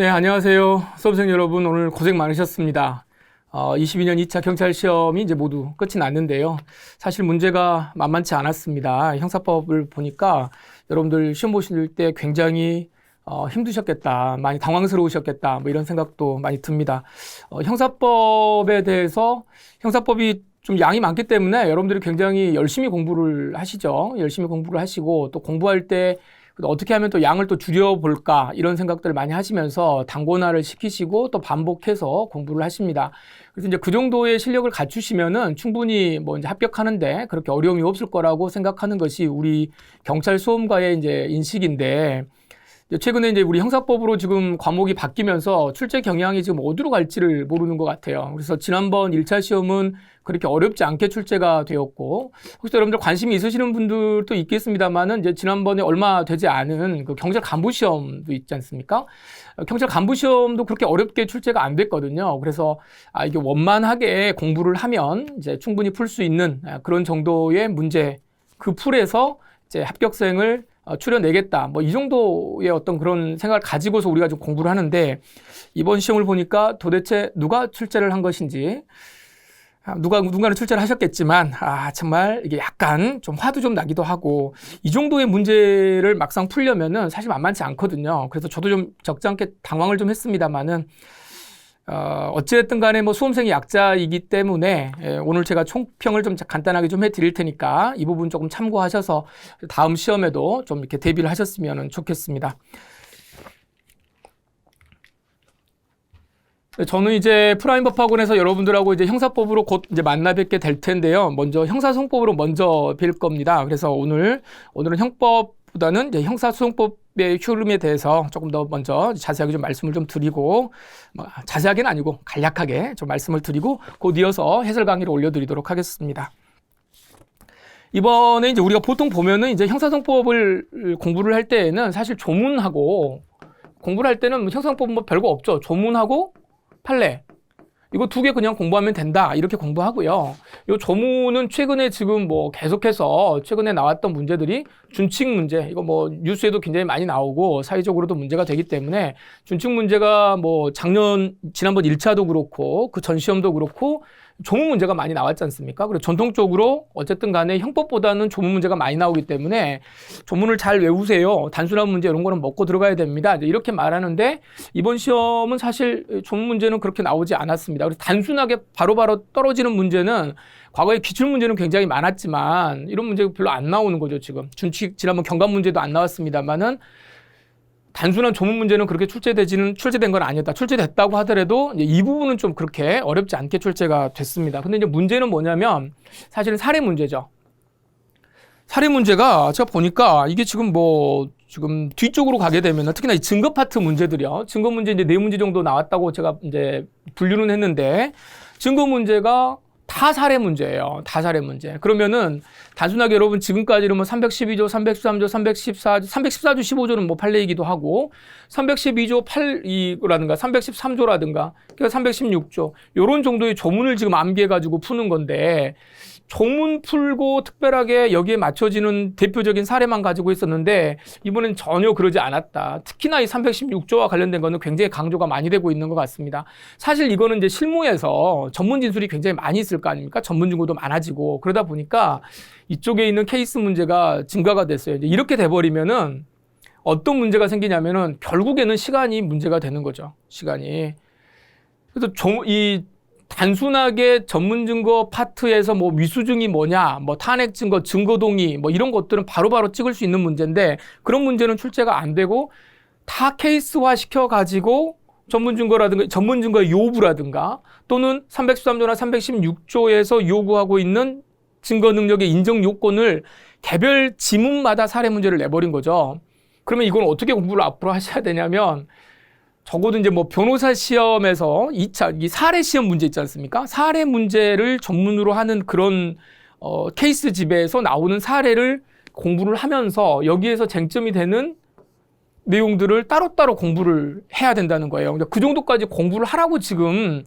네, 안녕하세요. 수험생 여러분, 오늘 고생 많으셨습니다. 어, 22년 2차 경찰 시험이 이제 모두 끝이 났는데요. 사실 문제가 만만치 않았습니다. 형사법을 보니까 여러분들 시험 보실 때 굉장히 어, 힘드셨겠다, 많이 당황스러우셨겠다, 뭐 이런 생각도 많이 듭니다. 어, 형사법에 대해서 형사법이 좀 양이 많기 때문에 여러분들이 굉장히 열심히 공부를 하시죠. 열심히 공부를 하시고 또 공부할 때 어떻게 하면 또 양을 또 줄여볼까 이런 생각들을 많이 하시면서 단권화를 시키시고 또 반복해서 공부를 하십니다. 그래서 이제 그 정도의 실력을 갖추시면은 충분히 뭐 이제 합격하는데 그렇게 어려움이 없을 거라고 생각하는 것이 우리 경찰 수험가의 이제 인식인데 최근에 이제 우리 형사법으로 지금 과목이 바뀌면서 출제 경향이 지금 어디로 갈지를 모르는 것 같아요. 그래서 지난번 1차 시험은 그렇게 어렵지 않게 출제가 되었고, 혹시 여러분들 관심이 있으시는 분들도 있겠습니다만은 이제 지난번에 얼마 되지 않은 그 경찰 간부 시험도 있지 않습니까? 경찰 간부 시험도 그렇게 어렵게 출제가 안 됐거든요. 그래서 아, 이게 원만하게 공부를 하면 이제 충분히 풀 수 있는 그런 정도의 문제 그 풀에서 이제 합격생을 어, 출연내겠다. 뭐 이 정도의 어떤 그런 생각을 가지고서 우리가 좀 공부를 하는데 이번 시험을 보니까 도대체 누가 출제를 한 것인지 아, 누가 누군가는 출제를 하셨겠지만 아 정말 이게 약간 좀 화도 좀 나기도 하고 이 정도의 문제를 막상 풀려면은 사실 만만치 않거든요. 그래서 저도 좀 적지 않게 당황을 좀 했습니다만은 어, 어찌됐든 간에 뭐 수험생이 약자이기 때문에 예, 오늘 제가 총평을 좀 간단하게 좀 해드릴 테니까 이 부분 조금 참고하셔서 다음 시험에도 좀 이렇게 대비를 하셨으면 좋겠습니다. 저는 이제 프라임법학원에서 여러분들하고 이제 형사법으로 곧 이제 만나 뵙게 될 텐데요. 먼저 형사소송법으로 먼저 뵐 겁니다. 그래서 오늘 오늘은 형법 보다는 이제 형사소송법 의 흐름에 대해서 조금 더 먼저 자세하게 좀 말씀을 좀 드리고 뭐 자세하게는 아니고 간략하게 좀 말씀을 드리고 곧 이어서 해설 강의를 올려드리도록 하겠습니다. 이번에 이제 우리가 보통 보면은 이제 형사소송법을 공부를 할 때에는 사실 조문하고 공부를 할 때는 뭐 형사소송법 뭐 별거 없죠. 조문하고 판례. 이거 두 개 그냥 공부하면 된다. 이렇게 공부하고요. 이 조문은 최근에 지금 뭐 계속해서 최근에 나왔던 문제들이 준칙 문제. 이거 뭐 뉴스에도 굉장히 많이 나오고 사회적으로도 문제가 되기 때문에 준칙 문제가 뭐 작년 지난번 1차도 그렇고 그 전 시험도 그렇고 조문 문제가 많이 나왔지 않습니까? 그리고 전통적으로 어쨌든 간에 형법보다는 조문 문제가 많이 나오기 때문에 조문을 잘 외우세요. 단순한 문제 이런 거는 먹고 들어가야 됩니다. 이렇게 말하는데 이번 시험은 사실 조문 문제는 그렇게 나오지 않았습니다. 그래서 단순하게 바로바로 바로 떨어지는 문제는 과거에 기출 문제는 굉장히 많았지만 이런 문제가 별로 안 나오는 거죠, 지금. 준칙 지난번 경감 문제도 안 나왔습니다만은 단순한 조문 문제는 그렇게 출제되지는 출제된 건 아니다. 출제됐다고 하더라도 이 부분은 좀 그렇게 어렵지 않게 출제가 됐습니다. 근데 이제 문제는 뭐냐면 사실은 사례 문제죠. 사례 문제가 제가 보니까 이게 지금 뭐 지금 뒤쪽으로 가게 되면 특히나 이 증거 파트 문제들이요. 증거 문제 이제 네 문제 정도 나왔다고 제가 이제 분류는 했는데 증거 문제가 다 사례 문제예요. 다 사례 문제. 그러면은 단순하게 여러분 지금까지는 뭐 312조, 313조, 314조, 314조 15조는 뭐 판례이기도 하고 312조 8이라든가 313조라든가 그러니까 316조 요런 정도의 조문을 지금 암기해 가지고 푸는 건데 조문 풀고 특별하게 여기에 맞춰지는 대표적인 사례만 가지고 있었는데 이번엔 전혀 그러지 않았다. 특히나 이 316조와 관련된 거는 굉장히 강조가 많이 되고 있는 것 같습니다. 사실 이거는 이제 실무에서 전문 진술이 굉장히 많이 있을 거 아닙니까? 전문 증거도 많아지고 그러다 보니까 이쪽에 있는 케이스 문제가 증가가 됐어요. 이제 이렇게 돼버리면은 어떤 문제가 생기냐면은 결국에는 시간이 문제가 되는 거죠. 시간이. 그래서 이 단순하게 전문 증거 파트에서 뭐 미수증이 뭐냐, 뭐 탄핵 증거, 증거 동의 뭐 이런 것들은 바로바로 바로 찍을 수 있는 문제인데 그런 문제는 출제가 안 되고 다 케이스화 시켜 가지고 전문 증거라든가 전문 증거의 요구라든가 또는 313조나 316조에서 요구하고 있는 증거 능력의 인정 요건을 개별 지문마다 사례 문제를 내버린 거죠. 그러면 이건 어떻게 공부를 앞으로 하셔야 되냐면 적어도 이제 뭐 변호사 시험에서 2차 이 사례 시험 문제 있지 않습니까? 사례 문제를 전문으로 하는 그런 어, 케이스 집에서 나오는 사례를 공부를 하면서 여기에서 쟁점이 되는 내용들을 따로따로 공부를 해야 된다는 거예요. 그 정도까지 공부를 하라고 지금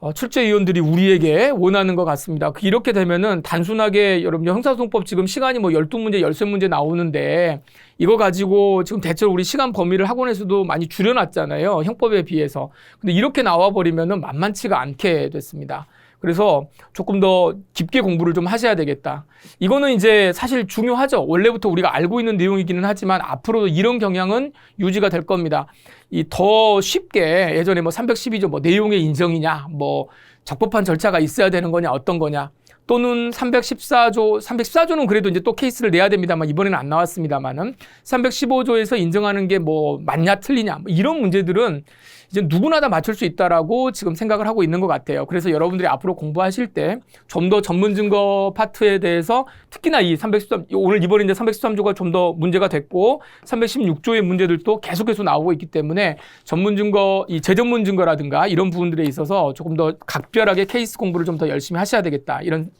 어, 출제위원들이 우리에게 원하는 것 같습니다. 그 이렇게 되면은 단순하게 여러분 형사소송법 지금 시간이 뭐 12문제, 13문제 나오는데 이거 가지고 지금 대체로 우리 시간 범위를 학원에서도 많이 줄여놨잖아요. 형법에 비해서. 근데 이렇게 나와버리면은 만만치가 않게 됐습니다. 그래서 조금 더 깊게 공부를 좀 하셔야 되겠다. 이거는 이제 사실 중요하죠. 원래부터 우리가 알고 있는 내용이기는 하지만 앞으로도 이런 경향은 유지가 될 겁니다. 이 더 쉽게 예전에 뭐 312조 뭐 내용의 인정이냐, 뭐 적법한 절차가 있어야 되는 거냐, 어떤 거냐. 또는 314조, 314조는 그래도 이제 또 케이스를 내야 됩니다만 이번에는 안 나왔습니다만은 315조에서 인정하는 게 뭐 맞냐 틀리냐 뭐 이런 문제들은 이제 누구나 다 맞출 수 있다라고 지금 생각을 하고 있는 것 같아요. 그래서 여러분들이 앞으로 공부하실 때 좀 더 전문 증거 파트에 대해서 특히나 이 313, 오늘 이번에 이제 313조가 좀 더 문제가 됐고 316조의 문제들도 계속해서 나오고 있기 때문에 전문 증거, 이 재전문 증거라든가 이런 부분들에 있어서 조금 더 각별하게 케이스 공부를 좀 더 열심히 하셔야 되겠다. 이런,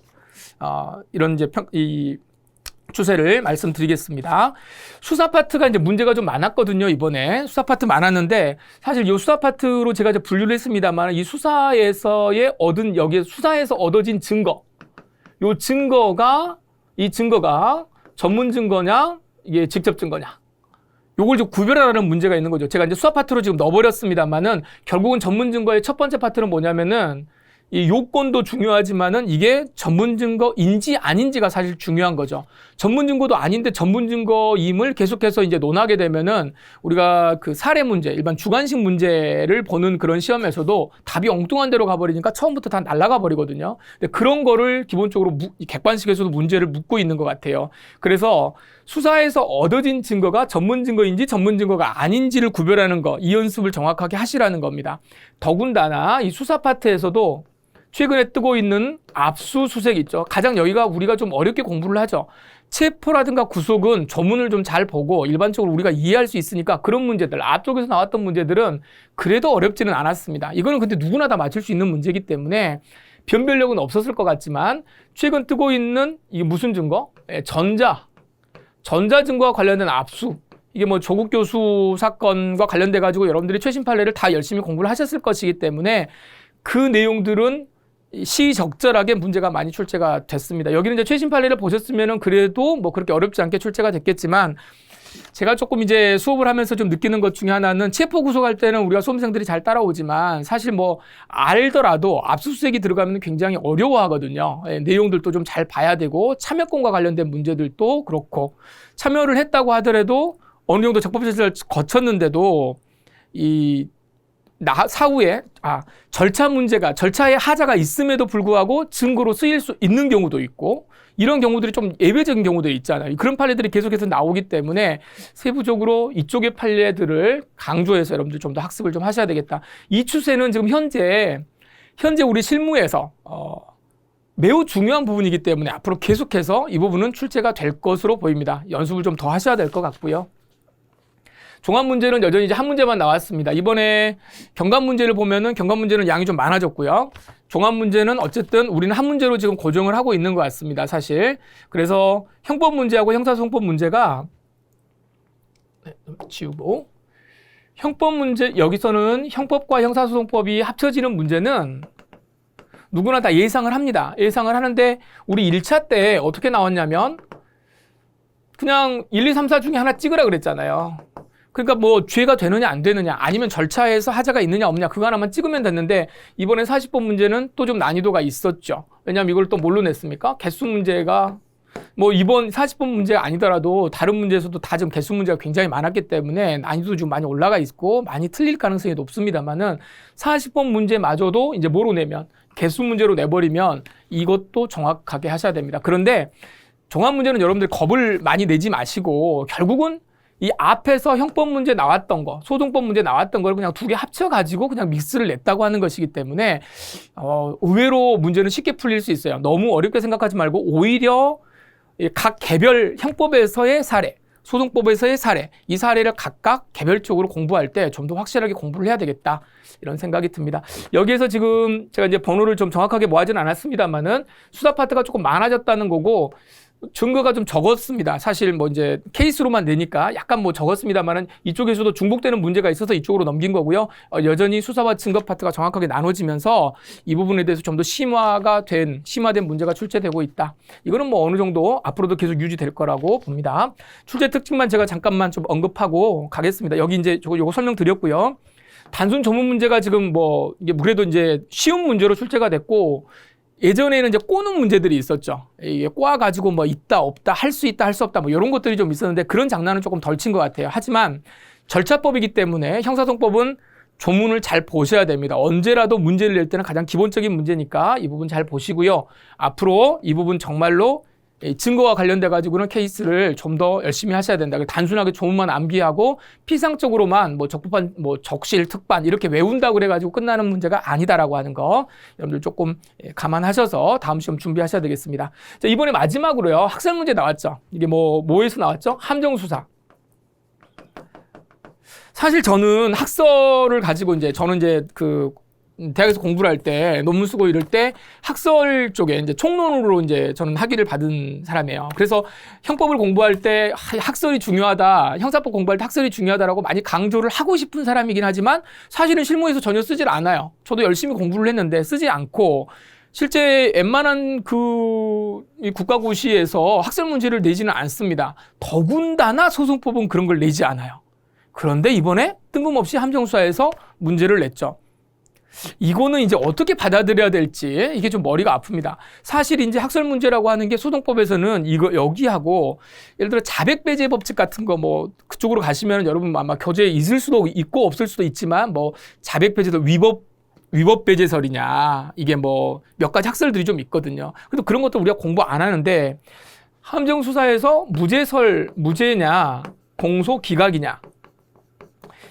어, 이런 이제 평, 이 추세를 말씀드리겠습니다. 수사 파트가 이제 문제가 좀 많았거든요, 이번에. 수사 파트 많았는데, 사실 이 수사 파트로 제가 이제 분류를 했습니다만, 이 수사에서의 얻은, 여기 수사에서 얻어진 증거. 요 증거가, 이 증거가 전문 증거냐, 이게 직접 증거냐. 요걸 좀 구별하라는 문제가 있는 거죠. 제가 이제 수사 파트로 지금 넣어버렸습니다만은, 결국은 전문 증거의 첫 번째 파트는 뭐냐면은, 이 요건도 중요하지만은 이게 전문 증거인지 아닌지가 사실 중요한 거죠. 전문 증거도 아닌데 전문 증거임을 계속해서 이제 논하게 되면은 우리가 그 사례 문제, 일반 주관식 문제를 보는 그런 시험에서도 답이 엉뚱한 데로 가버리니까 처음부터 다 날아가 버리거든요. 근데 그런 거를 기본적으로 무, 객관식에서도 문제를 묻고 있는 것 같아요. 그래서 수사에서 얻어진 증거가 전문 증거인지 전문 증거가 아닌지를 구별하는 거, 이 연습을 정확하게 하시라는 겁니다. 더군다나 이 수사 파트에서도 최근에 뜨고 있는 압수수색 있죠. 가장 여기가 우리가 좀 어렵게 공부를 하죠. 체포라든가 구속은 조문을 좀 잘 보고 일반적으로 우리가 이해할 수 있으니까 그런 문제들, 앞쪽에서 나왔던 문제들은 그래도 어렵지는 않았습니다. 이거는 근데 누구나 다 맞출 수 있는 문제이기 때문에 변별력은 없었을 것 같지만 최근 뜨고 있는 이게 무슨 증거? 예, 전자. 전자증거와 관련된 압수. 이게 뭐 조국 교수 사건과 관련돼 가지고 여러분들이 최신 판례를 다 열심히 공부를 하셨을 것이기 때문에 그 내용들은 시적절하게 문제가 많이 출제가 됐습니다. 여기는 이제 최신 판례를 보셨으면은 그래도 뭐 그렇게 어렵지 않게 출제가 됐겠지만 제가 조금 이제 수업을 하면서 좀 느끼는 것 중에 하나는 체포 구속할 때는 우리가 수험생들이 잘 따라오지만 사실 뭐 알더라도 압수수색이 들어가면 굉장히 어려워하거든요. 예, 내용들도 좀 잘 봐야 되고 참여권과 관련된 문제들도 그렇고 참여를 했다고 하더라도 어느 정도 적법 절차를 거쳤는데도 이 나, 사후에 아 절차 문제가 절차에 하자가 있음에도 불구하고 증거로 쓰일 수 있는 경우도 있고 이런 경우들이 좀 예외적인 경우들이 있잖아요. 그런 판례들이 계속해서 나오기 때문에 세부적으로 이쪽의 판례들을 강조해서 여러분들 좀 더 학습을 좀 하셔야 되겠다. 이 추세는 지금 현재 현재 우리 실무에서 어, 매우 중요한 부분이기 때문에 앞으로 계속해서 이 부분은 출제가 될 것으로 보입니다. 연습을 좀 더 하셔야 될 것 같고요. 종합 문제는 여전히 이제 한 문제만 나왔습니다. 이번에 경감 문제를 보면은 경감 문제는 양이 좀 많아졌고요. 종합 문제는 어쨌든 우리는 한 문제로 지금 고정을 하고 있는 것 같습니다. 사실. 그래서 형법 문제하고 형사소송법 문제가 네, 지우고 형법 문제 여기서는 형법과 형사소송법이 합쳐지는 문제는 누구나 다 예상을 합니다. 예상을 하는데 우리 1차 때 어떻게 나왔냐면 그냥 1, 2, 3, 4 중에 하나 찍으라 그랬잖아요. 그러니까 뭐 죄가 되느냐 안 되느냐 아니면 절차에서 하자가 있느냐 없느냐 그거 하나만 찍으면 됐는데 이번에 40번 문제는 또 좀 난이도가 있었죠. 왜냐하면 이걸 또 뭘로 냈습니까? 개수 문제가 뭐 이번 40번 문제가 아니더라도 다른 문제에서도 다 지금 개수 문제가 굉장히 많았기 때문에 난이도 좀 많이 올라가 있고 많이 틀릴 가능성이 높습니다만은 40번 문제마저도 이제 뭐로 내면 개수 문제로 내버리면 이것도 정확하게 하셔야 됩니다. 그런데 종합 문제는 여러분들 겁을 많이 내지 마시고 결국은 이 앞에서 형법 문제 나왔던 거, 소송법 문제 나왔던 걸 그냥 두 개 합쳐가지고 그냥 믹스를 냈다고 하는 것이기 때문에, 어, 의외로 문제는 쉽게 풀릴 수 있어요. 너무 어렵게 생각하지 말고 오히려 각 개별 형법에서의 사례, 소송법에서의 사례, 이 사례를 각각 개별적으로 공부할 때 좀 더 확실하게 공부를 해야 되겠다. 이런 생각이 듭니다. 여기에서 지금 제가 이제 번호를 좀 정확하게 모아지는 않았습니다만은 수사 파트가 조금 많아졌다는 거고, 증거가 좀 적었습니다. 사실 뭐 이제 케이스로만 내니까 약간 뭐 적었습니다만은 이쪽에서도 중복되는 문제가 있어서 이쪽으로 넘긴 거고요. 어, 여전히 수사와 증거 파트가 정확하게 나눠지면서 이 부분에 대해서 좀 더 심화가 된 심화된 문제가 출제되고 있다. 이거는 뭐 어느 정도 앞으로도 계속 유지될 거라고 봅니다. 출제 특징만 제가 잠깐만 좀 언급하고 가겠습니다. 여기 이제 저거 요거 설명 드렸고요. 단순 조문 문제가 지금 뭐 이게 그래도 이제 쉬운 문제로 출제가 됐고 예전에는 이제 꼬는 문제들이 있었죠. 이게 꼬아 가지고 뭐 있다 없다 할 수 있다 할 수 없다 뭐 이런 것들이 좀 있었는데 그런 장난은 조금 덜 친 것 같아요. 하지만 절차법이기 때문에 형사소송법은 조문을 잘 보셔야 됩니다. 언제라도 문제를 낼 때는 가장 기본적인 문제니까 이 부분 잘 보시고요. 앞으로 이 부분 정말로 이 증거와 관련돼 가지고는 케이스를 좀 더 열심히 하셔야 된다. 단순하게 조문만 암기하고 피상적으로만 뭐 적법한 뭐 적실 특반 이렇게 외운다 그래 가지고 끝나는 문제가 아니다라고 하는 거 여러분들 조금 예, 감안하셔서 다음 시험 준비하셔야 되겠습니다. 자, 이번에 마지막으로요. 학생 문제 나왔죠. 이게 뭐 뭐에서 나왔죠? 함정 수사. 사실 저는 학설을 가지고 이제 저는 이제 그 대학에서 공부를 할 때 논문 쓰고 이럴 때 학설 쪽에 이제 총론으로 이제 저는 학위를 받은 사람이에요. 그래서 형법을 공부할 때 하- 학설이 중요하다, 형사법 공부할 때 학설이 중요하다라고 많이 강조를 하고 싶은 사람이긴 하지만 사실은 실무에서 전혀 쓰질 않아요. 저도 열심히 공부를 했는데 쓰지 않고 실제 웬만한 그이 국가고시에서 학설 문제를 내지는 않습니다. 더군다나 소송법은 그런 걸 내지 않아요. 그런데 이번에 뜬금없이 함정수사에서 문제를 냈죠. 이거는 이제 어떻게 받아들여야 될지 이게 좀 머리가 아픕니다. 사실 이제 학설 문제라고 하는 게 소송법에서는 이거 여기하고 예를 들어 자백 배제 법칙 같은 거 뭐 그쪽으로 가시면 여러분 아마 교재에 있을 수도 있고 없을 수도 있지만 뭐 자백 배제도 위법 위법 배제설이냐 이게 뭐 몇 가지 학설들이 좀 있거든요. 그래도 그런 것도 우리가 공부 안 하는데 함정 수사에서 무죄설 무죄냐 공소 기각이냐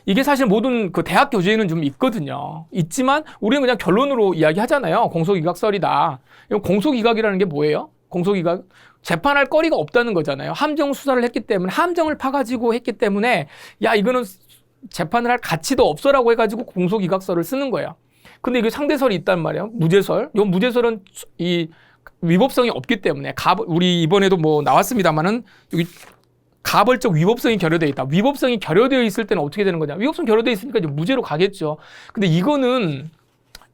이게 사실 모든 그 대학 교재에는 좀 있거든요. 있지만 우리는 그냥 결론으로 이야기하잖아요. 공소기각설이다. 공소기각이라는 게 뭐예요? 공소기각 재판할 거리가 없다는 거잖아요. 함정 수사를 했기 때문에 함정을 파가지고 했기 때문에 야 이거는 재판을 할 가치도 없어라고 해가지고 공소기각설을 쓰는 거예요. 근데 이게 상대설이 있단 말이에요. 무죄설. 이 무죄설은 이 위법성이 없기 때문에 가 우리 이번에도 뭐 나왔습니다만은 여기 가벌적 위법성이 결여되어 있다. 위법성이 결여되어 있을 때는 어떻게 되는 거냐? 위법성 결여되어 있으니까 이제 무죄로 가겠죠. 근데 이거는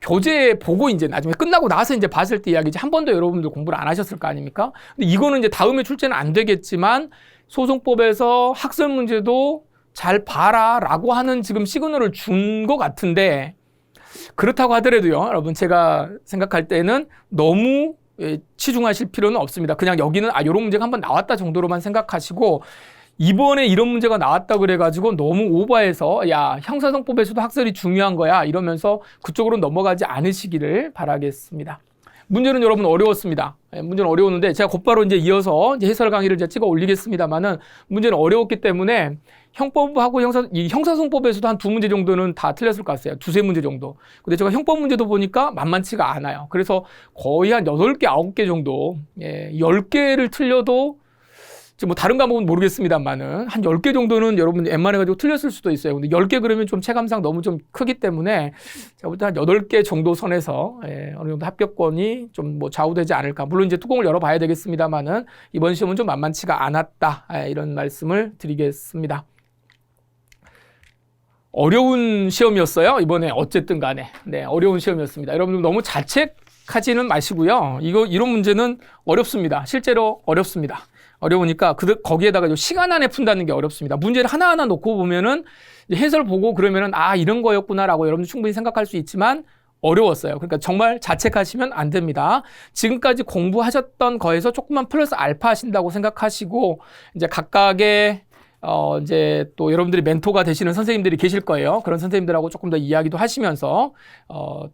교재 보고 이제 나중에 끝나고 나서 이제 봤을 때 이야기지 한 번도 여러분들 공부를 안 하셨을 거 아닙니까? 근데 이거는 이제 다음에 출제는 안 되겠지만 소송법에서 학설 문제도 잘 봐라라고 하는 지금 시그널을 준 것 같은데 그렇다고 하더라도요, 여러분 제가 생각할 때는 너무 예, 치중하실 필요는 없습니다. 그냥 여기는 아 이런 문제가 한번 나왔다 정도로만 생각하시고 이번에 이런 문제가 나왔다 그래가지고 너무 오버해서 야 형사성법에서도 학설이 중요한 거야 이러면서 그쪽으로 넘어가지 않으시기를 바라겠습니다. 문제는 여러분 어려웠습니다. 예, 문제는 어려웠는데 제가 곧바로 이제 이어서 이제 해설 강의를 제가 찍어 올리겠습니다만은 문제는 어려웠기 때문에 형법하고 형사 이 형사소송법에서도 한 두 문제 정도는 다 틀렸을 것 같아요. 두세 문제 정도. 근데 제가 형법 문제도 보니까 만만치가 않아요. 그래서 거의 한 여덟 개 아홉 개 정도, 예, 열 개를 틀려도 지금 뭐 다른 과목은 모르겠습니다만은 한 열 개 정도는 여러분 웬만해 가지고 틀렸을 수도 있어요. 근데 열 개 그러면 좀 체감상 너무 좀 크기 때문에 제가 볼때 한 여덟 개 정도 선에서 예, 어느 정도 합격권이 좀 뭐 좌우되지 않을까. 물론 이제 뚜껑을 열어 봐야 되겠습니다만은 이번 시험은 좀 만만치가 않았다. 예, 이런 말씀을 드리겠습니다. 어려운 시험이었어요. 이번에 어쨌든 간에. 네, 어려운 시험이었습니다. 여러분들 너무 자책하지는 마시고요. 이거, 이런 문제는 어렵습니다. 실제로 어렵습니다. 어려우니까 그, 거기에다가 좀 시간 안에 푼다는 게 어렵습니다. 문제를 하나하나 놓고 보면은 해설 보고 그러면은 아, 이런 거였구나라고 여러분들 충분히 생각할 수 있지만 어려웠어요. 그러니까 정말 자책하시면 안 됩니다. 지금까지 공부하셨던 거에서 조금만 플러스 알파 하신다고 생각하시고 이제 각각의 어, 이제 또 여러분들이 멘토가 되시는 선생님들이 계실 거예요. 그런 선생님들하고 조금 더 이야기도 하시면서, 어,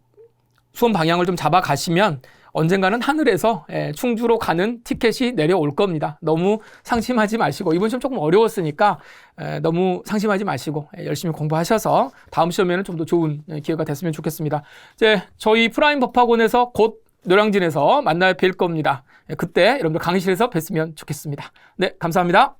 수험 방향을 좀 잡아 가시면 언젠가는 하늘에서 예, 충주로 가는 티켓이 내려올 겁니다. 너무 상심하지 마시고, 이번 시험 조금 어려웠으니까 에, 너무 상심하지 마시고 예, 열심히 공부하셔서 다음 시험에는 좀 더 좋은 예, 기회가 됐으면 좋겠습니다. 이제 저희 프라임 법학원에서 곧 노량진에서 만나 뵐 겁니다. 예, 그때 여러분들 강의실에서 뵀으면 좋겠습니다. 네, 감사합니다.